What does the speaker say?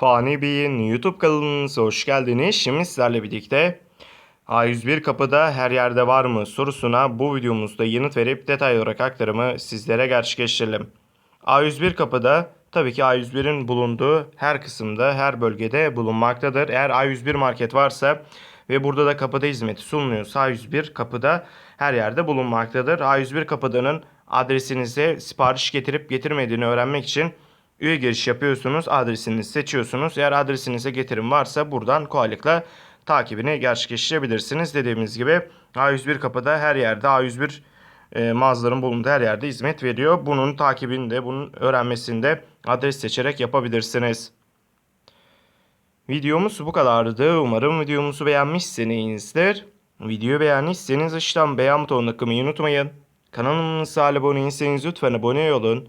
Fani Bey'in YouTube kanalınıza hoş geldiniz. Şimdi sizlerle birlikte A101 kapıda her yerde var mı sorusuna bu videomuzda yanıt verip detaylı olarak aktarımı sizlere gerçekleştirelim. A101 kapıda tabii ki A101'in bulunduğu her kısımda, her bölgede bulunmaktadır. Eğer A101 market varsa ve burada da kapıda hizmeti sunuluyorsa A101 kapıda her yerde bulunmaktadır. A101 kapıdanın adresinize sipariş getirip getirmediğini öğrenmek için üye giriş yapıyorsunuz. Adresinizi seçiyorsunuz. Eğer adresinize getirim varsa buradan kolaylıkla takibini gerçekleştirebilirsiniz. Dediğimiz gibi A101 kapıda her yerde A101 e, mağazaların bulunduğu her yerde hizmet veriyor. Bunun takibini de bunun öğrenmesini de adres seçerek yapabilirsiniz. Videomuz bu kadardı. Umarım videomuzu beğenmişsinizdir. Videoyu beğendiyseniz aşağıdan beğen butonuna tıklamayı unutmayın. Kanalımıza abone değilseniz lütfen abone olun.